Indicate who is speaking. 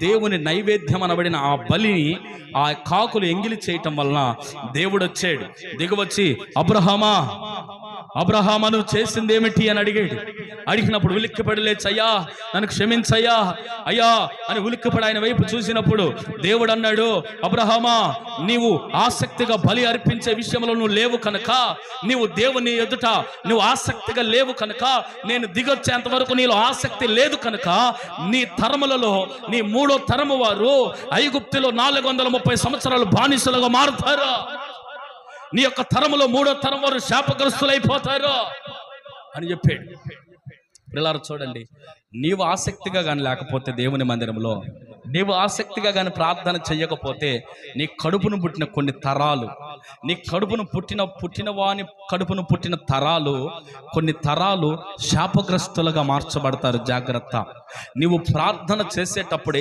Speaker 1: దేవుని నైవేద్యం అనబడిన ఆ బలిని ఆ కాకులు ఎంగిలి చేయటం వలన దేవుడు వచ్చాడు దిగవచ్చి అబ్రహమా అబ్రహామను చేసింది ఏమిటి అని అడిగాడు. అడిగినప్పుడు ఉలిక్కిపడి లేచయ్యా నన్ను క్షమించయ్యా అయ్యా అని ఉలిక్కిపడి ఆయన వైపు చూసినప్పుడు దేవుడు అన్నాడు అబ్రహామా నీవు ఆసక్తిగా బలి అర్పించే విషయంలో నువ్వు లేవు కనుక నీవు దేవుని ఎదుట నువ్వు ఆసక్తిగా లేవు కనుక నేను దిగొచ్చేంత వరకు నీలో ఆసక్తి లేదు కనుక నీ తరములలో నీ మూడో తరము వారు ఐగుప్తిలో నాలుగు వందల ముప్పై సంవత్సరాలు బానిసలుగా మారుతారు? నీ యొక్క తరములో మూడో తరం వారు శాపగ్రస్తులైపోతారు అని చెప్పాడు. పిల్లలు చూడండి. నీవు ఆసక్తిగా కానీ లేకపోతే దేవుని మందిరంలో నీవు ఆసక్తిగా కానీ ప్రార్థన చేయకపోతే నీ కడుపును పుట్టిన కొన్ని తరాలు నీ కడుపును పుట్టిన పుట్టిన వాని కడుపును పుట్టిన తరాలు కొన్ని తరాలు శాపగ్రస్తులుగా మార్చబడతారు. జాగ్రత్త. నీవు ప్రార్థన చేసేటప్పుడే